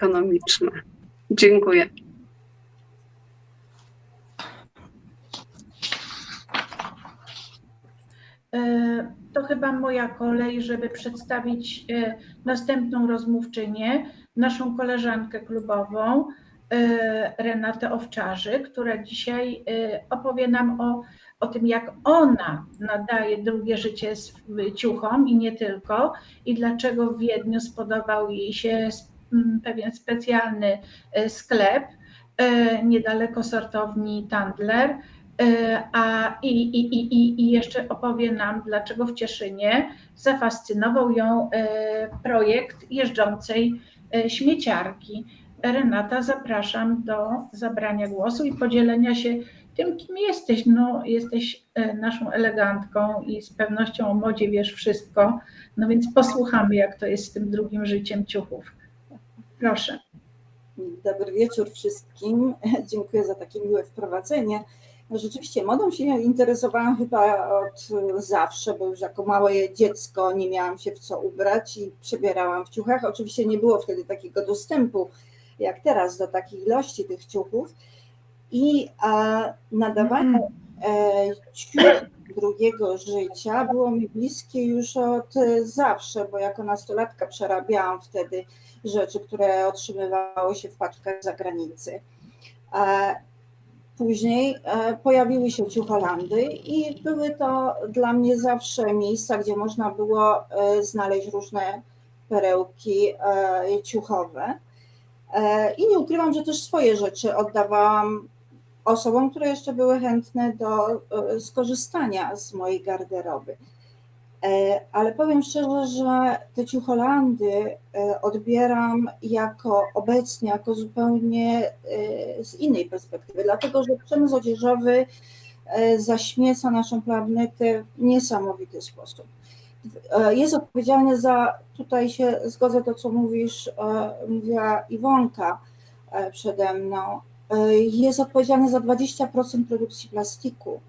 ekonomiczne. Dziękuję. E, To chyba moja kolej, żeby przedstawić e, następną rozmówczynię, naszą koleżankę klubową, e, Renatę Owczarzy, która dzisiaj opowie nam o, o tym, jak ona nadaje drugie życie ciuchom i nie tylko, i dlaczego w Wiedniu spodobał jej się pewien specjalny e, sklep e, niedaleko sortowni Tandler. E, A i, i, i, i- jeszcze opowie nam, dlaczego w Cieszynie zafascynował ją projekt jeżdżącej śmieciarki. Renata, zapraszam do zabrania głosu i podzielenia się tym, kim jesteś. No, jesteś naszą elegantką i z pewnością o modzie wiesz wszystko. No więc posłuchamy, jak to jest z tym drugim życiem ciuchów. Proszę. Dobry wieczór wszystkim. Dziękuję za takie miłe wprowadzenie. No rzeczywiście modą się interesowałam chyba od zawsze, bo już jako małe dziecko nie miałam się w co ubrać i przebierałam w ciuchach. Oczywiście nie było wtedy takiego dostępu jak teraz do takiej ilości tych ciuchów. I a, nadawanie e, ciuchów drugiego życia było mi bliskie już od zawsze, bo jako nastolatka przerabiałam wtedy rzeczy, które otrzymywało się w paczkach z zagranicy. E, Później e, pojawiły się ciucholandy i były to dla mnie zawsze miejsca, gdzie można było e, znaleźć różne perełki ciuchowe. I nie ukrywam, że też swoje rzeczy oddawałam osobom, które jeszcze były chętne do skorzystania z mojej garderoby. E, Ale powiem szczerze, że te ciucholandy e, odbieram jako obecnie, jako zupełnie e, z innej perspektywy, dlatego że przemysł odzieżowy zaśmieca naszą planetę w niesamowity sposób. Jest odpowiedzialny za, tutaj się zgodzę to, co mówisz, mówiła Iwonka przede mną, jest odpowiedzialny za 20% produkcji plastiku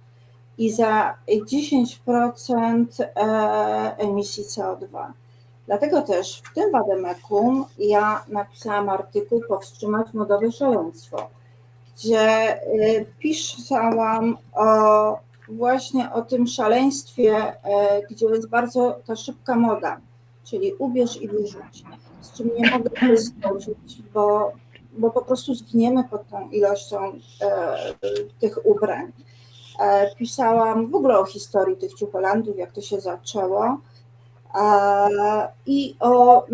i za 10% e, emisji CO2. Dlatego też w tym Wademekum ja napisałam artykuł Powstrzymać modowe szaleństwo, gdzie e, pisałam o, właśnie o tym szaleństwie, e, gdzie jest bardzo ta szybka moda, czyli ubierz i wyrzuć, z czym nie mogę się zgodzić, bo, bo po prostu zginiemy pod tą ilością tych ubrań. E, Pisałam w ogóle o historii tych ciucholandów, jak to się zaczęło e, i o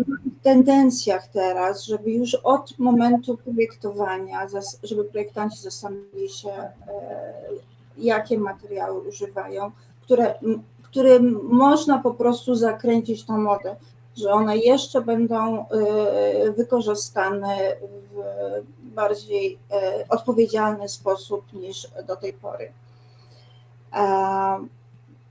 tendencjach teraz, żeby już od momentu projektowania, żeby projektanci zastanowili się, e, jakie materiały używają, które, którym można po prostu zakręcić tą modę, że one jeszcze będą wykorzystane w bardziej odpowiedzialny sposób niż do tej pory.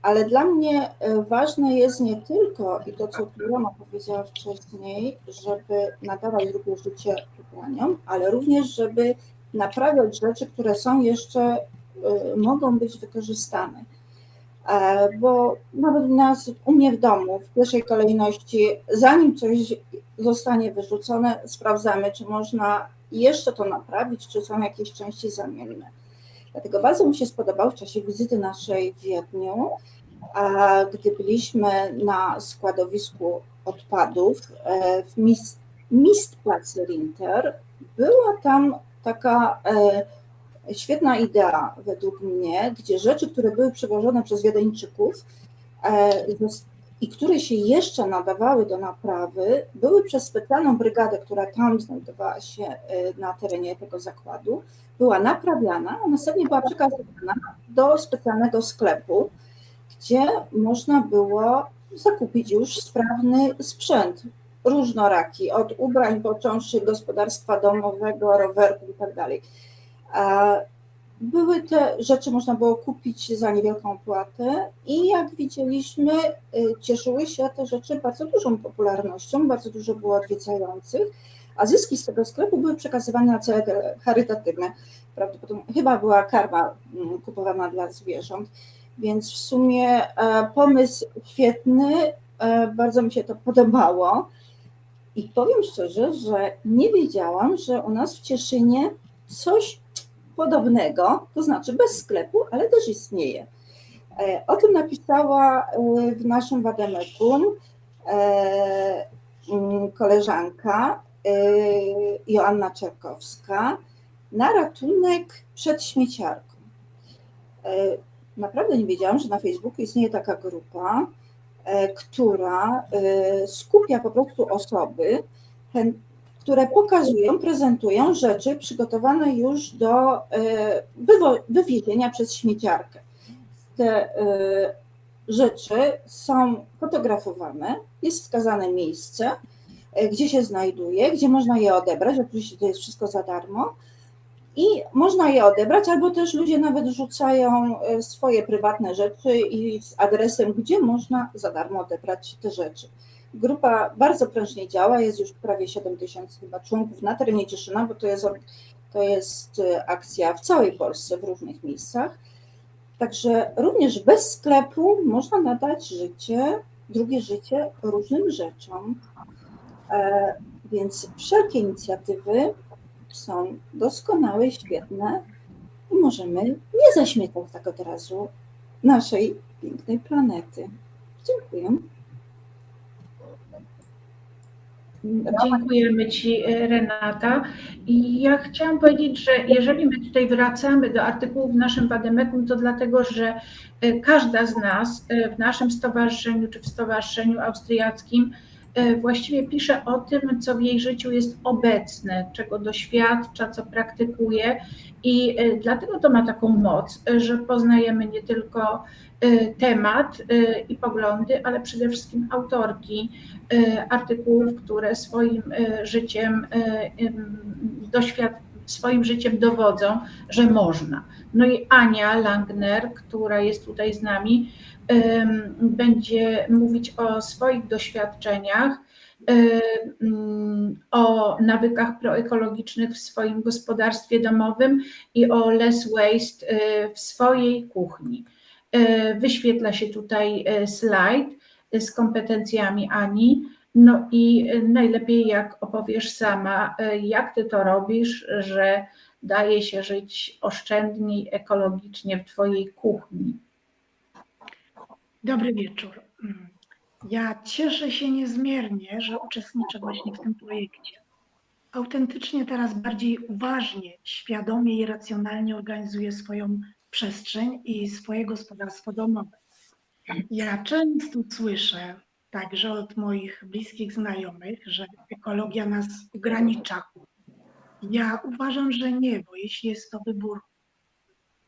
Ale dla mnie e, ważne jest nie tylko, i to co Piloma powiedziała wcześniej, żeby nadawać drugie życie ubraniom, ale również, żeby naprawiać rzeczy, które są jeszcze, e, mogą być wykorzystane. E, Bo nawet nas, u mnie w domu, w pierwszej kolejności, zanim coś zostanie wyrzucone, sprawdzamy, czy można jeszcze to naprawić, czy są jakieś części zamienne. Dlatego bardzo mi się spodobał w czasie wizyty naszej w Wiedniu, gdy byliśmy na składowisku odpadów e, w Mist, Mistplatz Rinter, była tam taka e, świetna idea według mnie, gdzie rzeczy, które były przewożone przez Wiedeńczyków e, i które się jeszcze nadawały do naprawy, były przez specjalną brygadę, która tam znajdowała się e, na terenie tego zakładu, była naprawiana, a następnie była przekazywana do specjalnego sklepu, gdzie można było zakupić już sprawny sprzęt, różnoraki, od ubrań począwszy gospodarstwa domowego, rowerków i tak Były te rzeczy, można było kupić za niewielką opłatę i jak widzieliśmy, y, cieszyły się te rzeczy bardzo dużą popularnością, bardzo dużo było odwiedzających, a zyski z tego sklepu były przekazywane na cele charytatywne. Prawdopodobnie chyba była karma mm, kupowana dla zwierząt, więc w sumie e, pomysł świetny, e, bardzo mi się to podobało. I powiem szczerze, że nie wiedziałam, że u nas w Cieszynie coś podobnego, to znaczy bez sklepu, ale też istnieje. E, O tym napisała e, w naszym Wademekum e, mm, koleżanka Joanna Czerkowska na ratunek przed śmieciarką. Naprawdę nie wiedziałam, że na Facebooku istnieje taka grupa, która skupia po prostu osoby, które pokazują, prezentują rzeczy przygotowane już do e, wywiezienia przez śmieciarkę. Te e, rzeczy są fotografowane, jest wskazane miejsce, e, gdzie się znajduje, gdzie można je odebrać. Oczywiście to jest wszystko za darmo. I można je odebrać, albo też ludzie nawet rzucają swoje prywatne rzeczy i z adresem, gdzie można za darmo odebrać te rzeczy. Grupa bardzo prężnie działa, jest już prawie 7 tysięcy członków na terenie Cieszyna, bo to jest, to jest e, akcja w całej Polsce, w różnych miejscach. Także również bez sklepu można nadać życie, drugie życie różnym rzeczom. E, Więc wszelkie inicjatywy są doskonałe, świetne i możemy nie zaśmiecać tak od razu naszej pięknej planety. Dziękuję. Dziękujemy Ci, e, Renata. I ja chciałam powiedzieć, że jeżeli my tutaj wracamy do artykułów w naszym Wademekum, to dlatego, że e, każda z nas e, w naszym stowarzyszeniu czy w stowarzyszeniu austriackim właściwie pisze o tym, co w jej życiu jest obecne, czego doświadcza, co praktykuje. I e, dlatego to ma taką moc, e, że poznajemy nie tylko e, temat i poglądy, ale przede wszystkim autorki artykułów, które swoim życiem, e, em, doświad- swoim życiem dowodzą, że można. No i Ania Langner, która jest tutaj z nami, będzie mówić o swoich doświadczeniach, o nawykach proekologicznych w swoim gospodarstwie domowym i o less waste e, w swojej kuchni. E, Wyświetla się tutaj slajd z kompetencjami Ani. No i najlepiej jak opowiesz sama, jak ty to robisz, że daje się żyć oszczędniej, ekologicznie w twojej kuchni. Dobry wieczór. Ja cieszę się niezmiernie, że uczestniczę właśnie w tym projekcie. Autentycznie teraz bardziej uważnie, świadomie i racjonalnie organizuję swoją przestrzeń i swoje gospodarstwo domowe. Ja często słyszę także od moich bliskich znajomych, że ekologia nas ogranicza. Ja uważam, że nie, bo jeśli jest to wybór,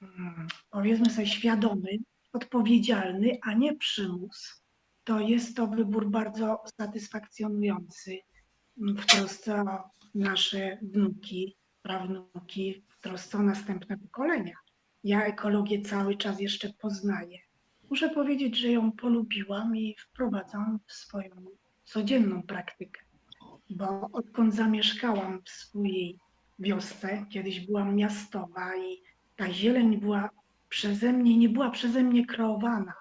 mm, powiedzmy sobie, świadomy, odpowiedzialny, a nie przymus, to jest to wybór bardzo satysfakcjonujący w trosce o nasze wnuki, prawnuki, w trosce o następne pokolenia. Ja ekologię cały czas jeszcze poznaję. Muszę powiedzieć, że ją polubiłam i wprowadzam w swoją codzienną praktykę, bo odkąd zamieszkałam w swojej wiosce, kiedyś byłam miastowa i ta zieleń była przeze mnie, nie była przeze mnie kreowana.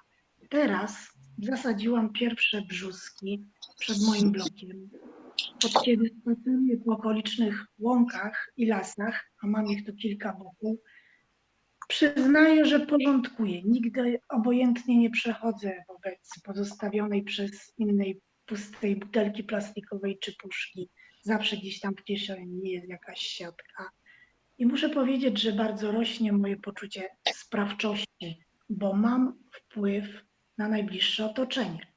Teraz zasadziłam pierwsze brzuski przed moim blokiem. Od kiedy spaceruję po okolicznych łąkach i lasach, a mam ich tu kilka wokół, przyznaję, że porządkuję. Nigdy obojętnie nie przechodzę wobec pozostawionej przez innej pustej butelki plastikowej czy puszki. Zawsze gdzieś tam w kieszeni jest jakaś siatka. I muszę powiedzieć, że bardzo rośnie moje poczucie sprawczości, bo mam wpływ na najbliższe otoczenie.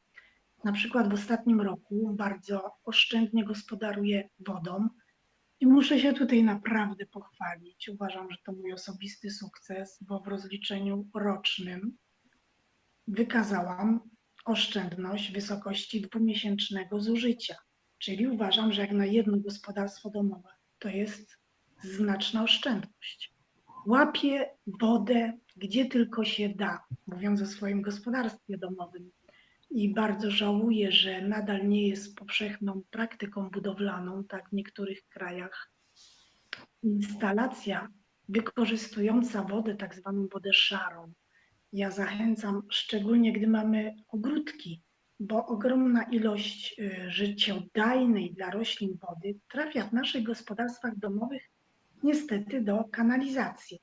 Na przykład w ostatnim roku bardzo oszczędnie gospodaruję wodą i muszę się tutaj naprawdę pochwalić. Uważam, że to mój osobisty sukces, bo w rozliczeniu rocznym wykazałam oszczędność w wysokości dwumiesięcznego zużycia. Czyli uważam, że jak na jedno gospodarstwo domowe to jest znaczna oszczędność. Łapię wodę gdzie tylko się da, mówiąc o swoim gospodarstwie domowym. I bardzo żałuję, że nadal nie jest powszechną praktyką budowlaną, tak w niektórych krajach. Instalacja wykorzystująca wodę, tak zwaną wodę szarą. Ja zachęcam, szczególnie gdy mamy ogródki, bo ogromna ilość y, życiodajnej dla roślin wody trafia w naszych gospodarstwach domowych niestety do kanalizacji.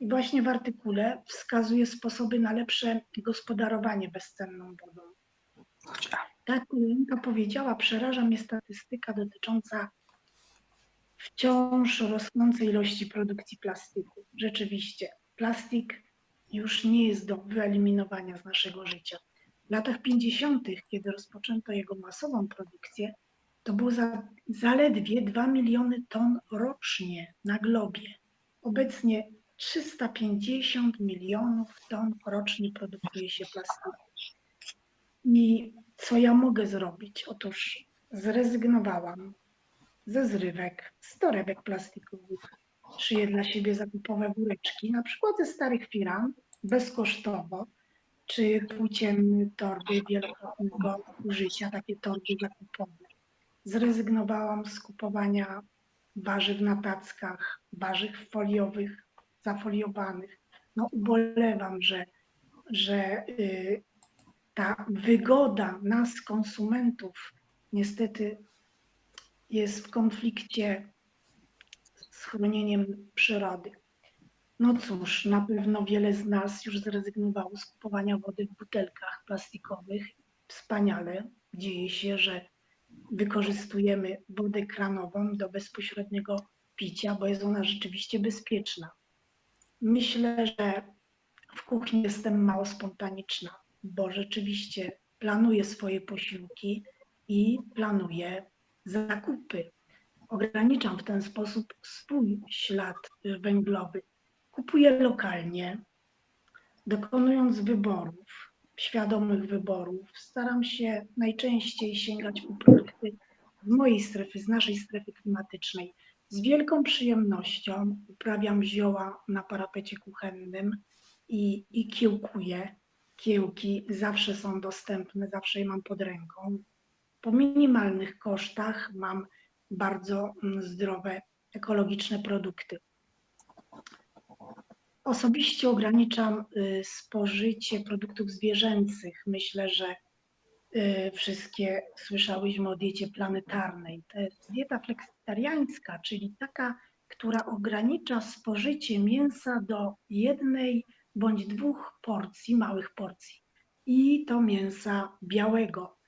I właśnie w artykule wskazuje sposoby na lepsze gospodarowanie bezcenną wodą. Tak, koleżanka powiedziała, przeraża mnie statystyka dotycząca wciąż rosnącej ilości produkcji plastiku. Rzeczywiście, plastik już nie jest do wyeliminowania z naszego życia. W latach 50., kiedy rozpoczęto jego masową produkcję, to było za, zaledwie 2 miliony ton rocznie na globie. Obecnie 350 milionów ton rocznie produkuje się plastiku. I co ja mogę zrobić? Otóż zrezygnowałam ze zrywek, z torebek plastikowych. Szyję dla siebie zakupowe woreczki, na przykład ze starych firan, bezkosztowo, czy płócienne torby wielokrotnego użycia, takie torby zakupowe. Zrezygnowałam z kupowania warzyw na tackach, warzyw foliowych, zafoliowanych. No ubolewam, że, że y, ta wygoda nas, konsumentów, niestety jest w konflikcie z chronieniem przyrody. No cóż, na pewno wiele z nas już zrezygnowało z kupowania wody w butelkach plastikowych. Wspaniale. Dzieje się, że wykorzystujemy wodę kranową do bezpośredniego picia, bo jest ona rzeczywiście bezpieczna. Myślę, że w kuchni jestem mało spontaniczna, bo rzeczywiście planuję swoje posiłki i planuję zakupy. Ograniczam w ten sposób swój ślad węglowy. Kupuję lokalnie, dokonując wyborów, świadomych wyborów. Staram się najczęściej sięgać po produkty z mojej strefy, z naszej strefy klimatycznej. Z wielką przyjemnością uprawiam zioła na parapecie kuchennym i, i kiełkuję. Kiełki zawsze są dostępne, zawsze je mam pod ręką. Po minimalnych kosztach mam bardzo mm, zdrowe, ekologiczne produkty. Osobiście ograniczam y, spożycie produktów zwierzęcych. Myślę, że y, wszystkie słyszałyśmy o diecie planetarnej. To jest dieta fleksitariańska, czyli taka, która ogranicza spożycie mięsa do jednej bądź dwóch porcji, małych porcji. I to mięsa białego.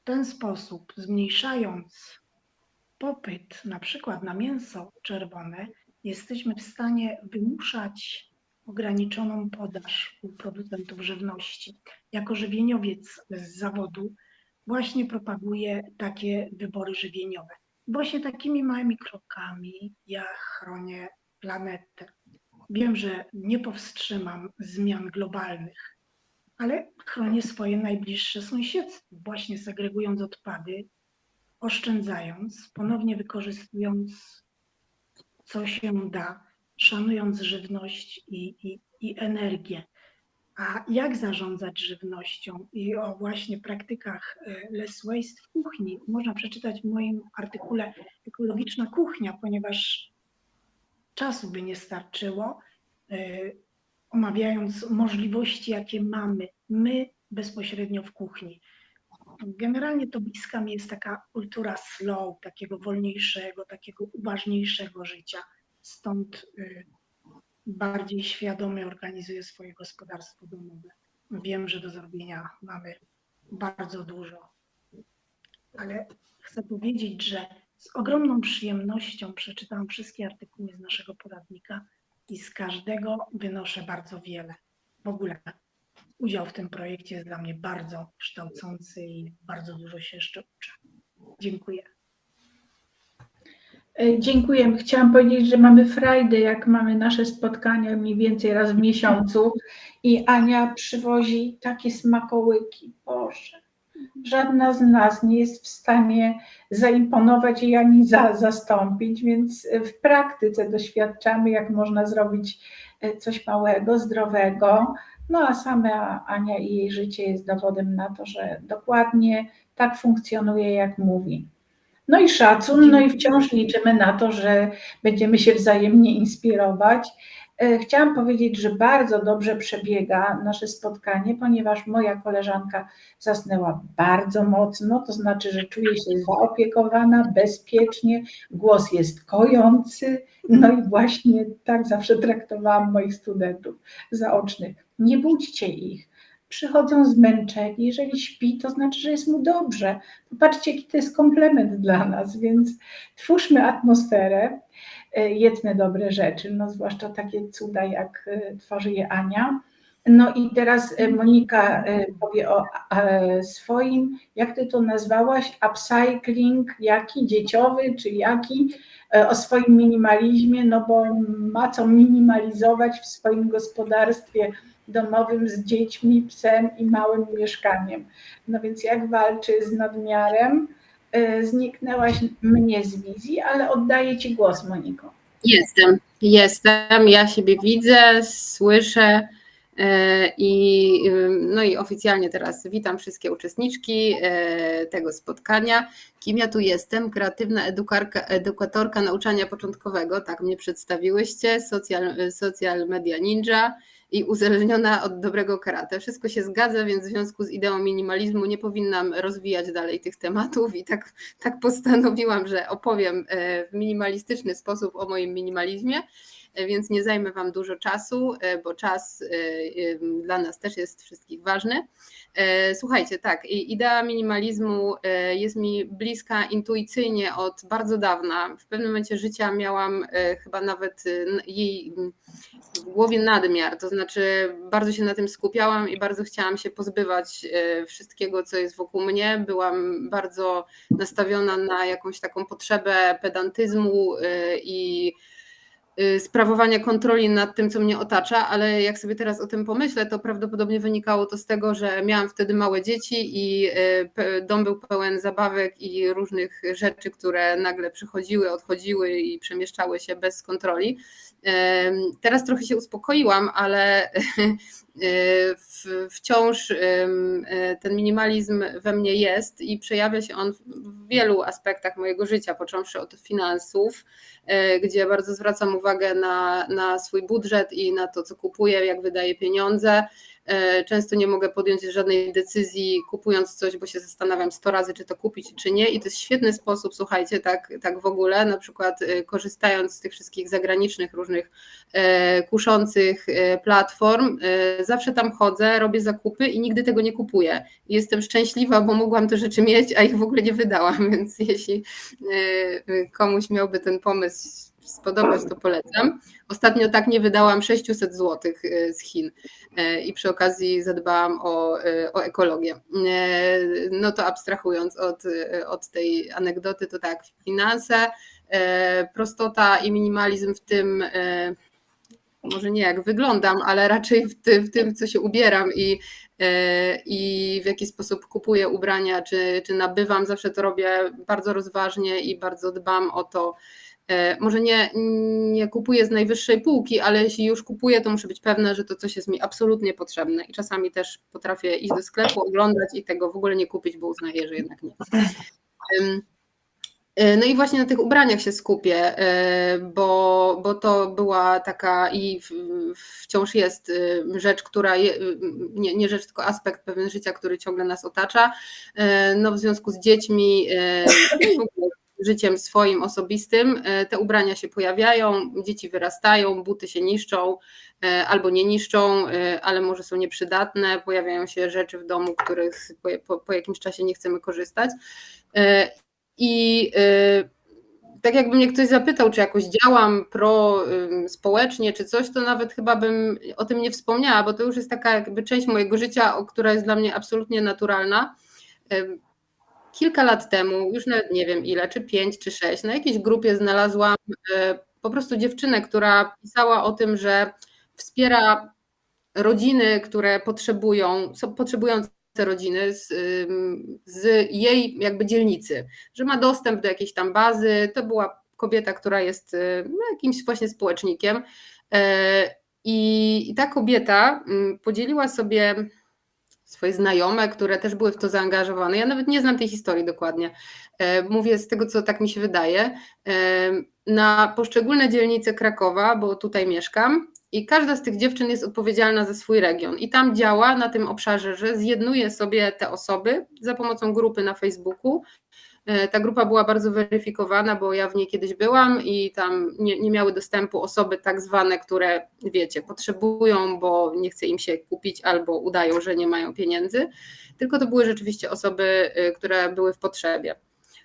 W ten sposób, zmniejszając popyt na przykład na mięso czerwone, jesteśmy w stanie wymuszać ograniczoną podaż u producentów żywności. Jako żywieniowiec z zawodu właśnie propaguję takie wybory żywieniowe. Właśnie takimi małymi krokami ja chronię planetę. Wiem, że nie powstrzymam zmian globalnych, ale chronię swoje najbliższe sąsiedztwo, właśnie segregując odpady, oszczędzając, ponownie wykorzystując co się da, szanując żywność i, i, i energię. A jak zarządzać żywnością i o właśnie praktykach e, less waste w kuchni można przeczytać w moim artykule Ekologiczna kuchnia, ponieważ czasu by nie starczyło, e, omawiając możliwości, jakie mamy my bezpośrednio w kuchni. Generalnie to bliska mi jest taka kultura slow, takiego wolniejszego, takiego uważniejszego życia. Stąd y, bardziej świadomie organizuję swoje gospodarstwo domowe. Wiem, że do zrobienia mamy bardzo dużo, ale chcę powiedzieć, że z ogromną przyjemnością przeczytałam wszystkie artykuły z naszego poradnika i z każdego wynoszę bardzo wiele. W ogóle udział w tym projekcie jest dla mnie bardzo kształcący i bardzo dużo się jeszcze uczę. Dziękuję. E, Dziękuję. Chciałam powiedzieć, że mamy Friday, jak mamy nasze spotkania mniej więcej raz w miesiącu i Ania przywozi takie smakołyki. Boże, żadna z nas nie jest w stanie zaimponować i ani za, zastąpić, więc w praktyce doświadczamy, jak można zrobić e, coś małego, zdrowego. No a sama Ania i jej życie jest dowodem na to, że dokładnie tak funkcjonuje, jak mówi. No i szacun, no i wciąż liczymy na to, że będziemy się wzajemnie inspirować. E, Chciałam powiedzieć, że bardzo dobrze przebiega nasze spotkanie, ponieważ moja koleżanka zasnęła bardzo mocno, to znaczy, że czuje się zaopiekowana, bezpiecznie, głos jest kojący. No i właśnie tak zawsze traktowałam moich studentów zaocznych. Nie budźcie ich. Przychodzą zmęczeni. Jeżeli śpi, to znaczy, że jest mu dobrze. Popatrzcie, jaki to jest komplement dla nas, więc twórzmy atmosferę e, jedzmy dobre rzeczy, no zwłaszcza takie cuda, jak e, tworzy je Ania. No i teraz e, Monika e, powie o e, swoim, jak ty to nazwałaś, upcycling, jaki, dzieciowy czy jaki, o swoim minimalizmie, no bo ma co minimalizować w swoim gospodarstwie domowym z dziećmi, psem i małym mieszkaniem. No więc jak walczy z nadmiarem, zniknęłaś mnie z wizji, ale oddaję Ci głos, Moniko. Jestem, jestem. Ja siebie widzę, słyszę i, no i oficjalnie teraz witam wszystkie uczestniczki e, tego spotkania. Kim ja tu jestem? Kreatywna edukarka, edukatorka nauczania początkowego, tak mnie przedstawiłyście, social, social media ninja i uzależniona od dobrego karate. Wszystko się zgadza, więc w związku z ideą minimalizmu nie powinnam rozwijać dalej tych tematów i tak, tak postanowiłam, że opowiem e, w minimalistyczny sposób o moim minimalizmie, e, więc nie zajmę Wam dużo czasu, e, bo czas dla nas też jest wszystkich ważny. Słuchajcie, tak, idea minimalizmu jest mi bliska intuicyjnie od bardzo dawna. W pewnym momencie życia miałam chyba nawet jej w głowie nadmiar, to znaczy bardzo się na tym skupiałam i bardzo chciałam się pozbywać wszystkiego, co jest wokół mnie. Byłam bardzo nastawiona na jakąś taką potrzebę pedantyzmu i sprawowania kontroli nad tym, co mnie otacza, ale jak sobie teraz o tym pomyślę, to prawdopodobnie wynikało to z tego, że miałam wtedy małe dzieci i dom był pełen zabawek i różnych rzeczy, które nagle przychodziły, odchodziły i przemieszczały się bez kontroli. Teraz trochę się uspokoiłam, ale wciąż ten minimalizm we mnie jest i przejawia się on w wielu aspektach mojego życia, począwszy od finansów, gdzie bardzo zwracam uwagę na, na swój budżet i na to, co kupuję, jak wydaję pieniądze. Często nie mogę podjąć żadnej decyzji kupując coś, bo się zastanawiam 100 razy, czy to kupić, czy nie. I to jest świetny sposób, słuchajcie, tak, tak w ogóle, na przykład korzystając z tych wszystkich zagranicznych, różnych kuszących platform, zawsze tam chodzę, robię zakupy i nigdy tego nie kupuję. Jestem szczęśliwa, bo mogłam te rzeczy mieć, a ich w ogóle nie wydałam, więc jeśli komuś miałby ten pomysł spodobać, to polecam. Ostatnio tak nie wydałam 600 zł z Chin i przy okazji zadbałam o, o ekologię. No to abstrahując od, od tej anegdoty, to tak, finanse, prostota i minimalizm w tym, może nie jak wyglądam, ale raczej w, ty, w tym, co się ubieram i, i w jaki sposób kupuję ubrania, czy, czy nabywam, zawsze to robię bardzo rozważnie i bardzo dbam o to, może nie, nie kupuję z najwyższej półki, ale jeśli już kupuję, to muszę być pewna, że to coś jest mi absolutnie potrzebne. I czasami też potrafię iść do sklepu, oglądać i tego w ogóle nie kupić, bo uznaję, że jednak nie. No i właśnie na tych ubraniach się skupię, bo, bo to była taka i wciąż jest rzecz, która, je, nie, nie rzecz, tylko aspekt pewien życia, który ciągle nas otacza. No w związku z dziećmi, życiem swoim osobistym, te ubrania się pojawiają, dzieci wyrastają, buty się niszczą albo nie niszczą, ale może są nieprzydatne, pojawiają się rzeczy w domu, których po, po, po jakimś czasie nie chcemy korzystać. I tak jakby mnie ktoś zapytał, czy jakoś działam pro społecznie, czy coś, to nawet chyba bym o tym nie wspomniała, bo to już jest taka jakby część mojego życia, która jest dla mnie absolutnie naturalna kilka lat temu, już nawet nie wiem ile, czy pięć, czy sześć, na jakiejś grupie znalazłam po prostu dziewczynę, która pisała o tym, że wspiera rodziny, które potrzebują, są potrzebujące rodziny z, z jej jakby dzielnicy, że ma dostęp do jakiejś tam bazy. To była kobieta, która jest no, jakimś właśnie społecznikiem. I, I ta kobieta podzieliła sobie swoje znajome, które też były w to zaangażowane. Ja nawet nie znam tej historii dokładnie. Mówię z tego, co tak mi się wydaje. Na poszczególne dzielnice Krakowa, bo tutaj mieszkam, i każda z tych dziewczyn jest odpowiedzialna za swój region i tam działa na tym obszarze, że zjednuje sobie te osoby za pomocą grupy na Facebooku. E, Ta grupa była bardzo weryfikowana, bo ja w niej kiedyś byłam i tam nie, nie miały dostępu osoby tak zwane, które wiecie, potrzebują, bo nie chce im się kupić albo udają, że nie mają pieniędzy, tylko to były rzeczywiście osoby, y, które były w potrzebie.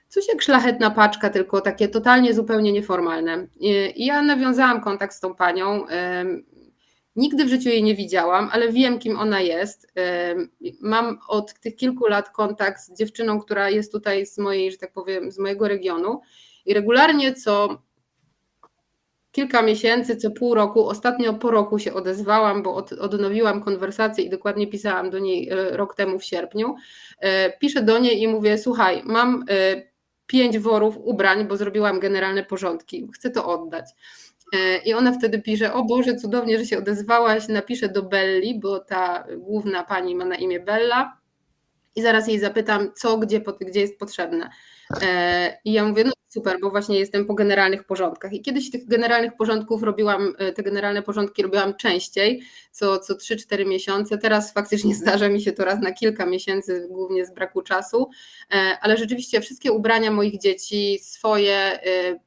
Coś jak szlachetna paczka, tylko takie totalnie zupełnie nieformalne. I i ja nawiązałam kontakt z tą panią. Nigdy w życiu jej nie widziałam, ale wiem, kim ona jest. Mam od tych kilku lat kontakt z dziewczyną, która jest tutaj z mojej, że tak powiem, z mojego regionu i regularnie co kilka miesięcy, co pół roku, ostatnio po roku się odezwałam, bo od, odnowiłam konwersację i dokładnie pisałam do niej e, rok temu w sierpniu. E, Piszę do niej i mówię: Słuchaj, mam e, pięć worów ubrań, bo zrobiłam generalne porządki, chcę to oddać. E, I ona wtedy pisze: O Boże, cudownie, że się odezwałaś. Napiszę do Belli, bo ta główna pani ma na imię Bella. I zaraz jej zapytam, co, gdzie, gdzie jest potrzebne. E, I ja mówię, no super, bo właśnie jestem po generalnych porządkach. I kiedyś tych generalnych porządków robiłam, e, te generalne porządki robiłam częściej, co, co 3-4 miesiące. Teraz faktycznie zdarza mi się to raz na kilka miesięcy, głównie z braku czasu, E, ale rzeczywiście wszystkie ubrania moich dzieci, swoje,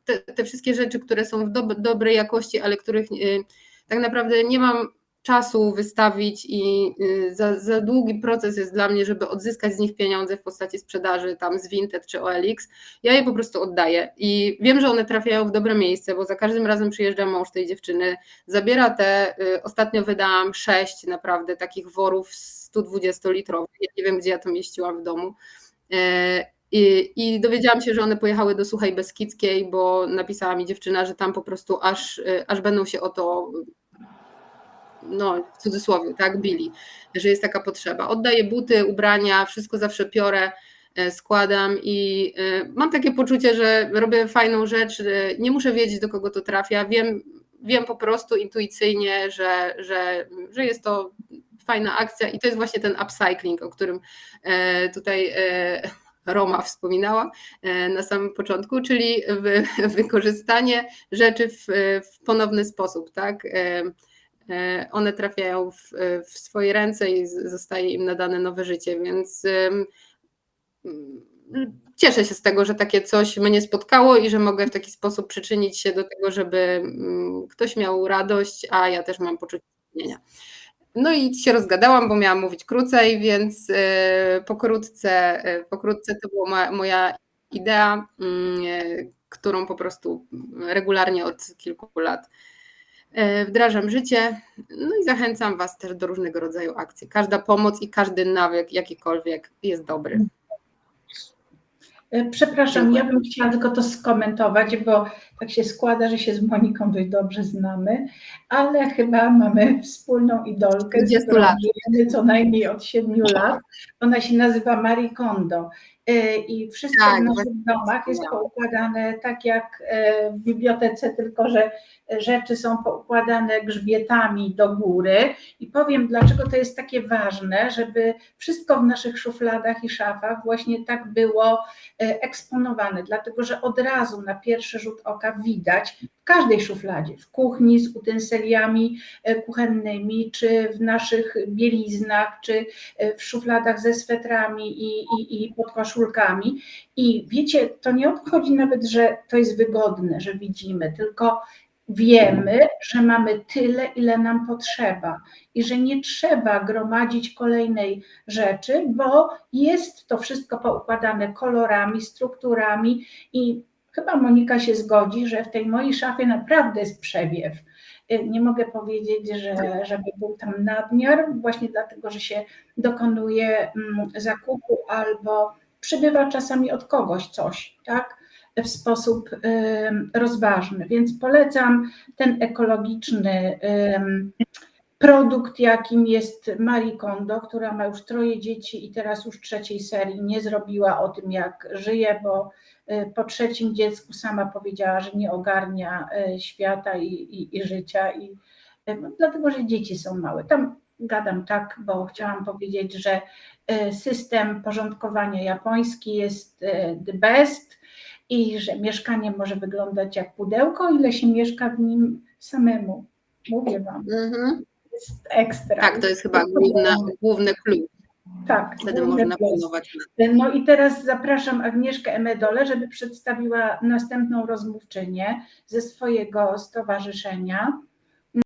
te, te wszystkie rzeczy, które są w dob- dobrej jakości, ale których tak naprawdę nie mam czasu wystawić i y, za, za długi proces jest dla mnie, żeby odzyskać z nich pieniądze w postaci sprzedaży tam z Vinted czy OLX. Ja je po prostu oddaję i wiem, że one trafiają w dobre miejsce, bo za każdym razem przyjeżdża mąż tej dziewczyny, zabiera te, y, ostatnio wydałam sześć naprawdę takich worów 120-litrowych, ja nie wiem, gdzie ja to mieściłam w domu. E, I, I dowiedziałam się, że one pojechały do Suchej Beskidzkiej, bo napisała mi dziewczyna, że tam po prostu aż, y, aż będą się o to no w cudzysłowie, tak, bili, że jest taka potrzeba. Oddaję buty, ubrania, wszystko zawsze piorę, e, składam i e, mam takie poczucie, że robię fajną rzecz, nie muszę wiedzieć, do kogo to trafia, wiem, wiem po prostu intuicyjnie, że, że, że jest to fajna akcja i to jest właśnie ten upcycling, o którym e, tutaj Roma wspominała na samym początku, czyli wy, wykorzystanie rzeczy w, w ponowny sposób, tak? E, e, one trafiają w, w swoje ręce i zostaje im nadane nowe życie, więc mm, cieszę się z tego, że takie coś mnie spotkało i że mogę w taki sposób przyczynić się do tego, żeby mm, ktoś miał radość, a ja też mam poczucie spełnienia. No i się rozgadałam, bo miałam mówić krócej, więc e, pokrótce, e, pokrótce to była moja, idea, mm, e, którą po prostu regularnie od kilku lat e, wdrażam życie. No i zachęcam Was też do różnego rodzaju akcji. Każda pomoc i każdy nawyk, jakikolwiek, jest dobry. E, Przepraszam, ja bym chciała tylko to skomentować, bo tak się składa, że się z Moniką dość dobrze znamy, ale chyba mamy wspólną idolkę, z 20 którą lat. co najmniej od 7 lat. Ona się nazywa Marie Kondo E, i wszystko Tak, w naszych domach jest wspomniałam. poukładane tak jak e, w bibliotece, tylko że rzeczy są poukładane grzbietami do góry i powiem, dlaczego to jest takie ważne, żeby wszystko w naszych szufladach i szafach właśnie tak było e, eksponowane, dlatego że od razu na pierwszy rzut oka widać w każdej szufladzie, w kuchni z utenseliami e, kuchennymi, czy w naszych bieliznach, czy e, w szufladach ze swetrami i, i, i podkoszulkami. I wiecie, to nie obchodzi nawet, że to jest wygodne, że widzimy, tylko wiemy, że mamy tyle, ile nam potrzeba i że nie trzeba gromadzić kolejnej rzeczy, bo jest to wszystko poukładane kolorami, strukturami i chyba Monika się zgodzi, że w tej mojej szafie naprawdę jest przewiew. Y, Nie mogę powiedzieć, że żeby był tam nadmiar, właśnie dlatego, że się dokonuje mm, zakupu albo przybywa czasami od kogoś coś, tak? W sposób rozważny. Więc polecam ten ekologiczny produkt, jakim jest Marie Kondo, która ma już troje dzieci i teraz już trzeciej serii nie zrobiła o tym, jak żyje, bo y, po trzecim dziecku sama powiedziała, że nie ogarnia y, świata i, i, i życia, i, y, no, dlatego że dzieci są małe. Tam gadam tak, bo chciałam powiedzieć, że system porządkowania japoński jest the best i że mieszkanie może wyglądać jak pudełko, ile się mieszka w nim samemu. Mówię Wam, Mhm. Jest ekstra. Tak, to jest chyba główna, główny klucz. Tak, Wtedy można planować. No i teraz zapraszam Agnieszkę Emedole, żeby przedstawiła następną rozmówczynię ze swojego stowarzyszenia.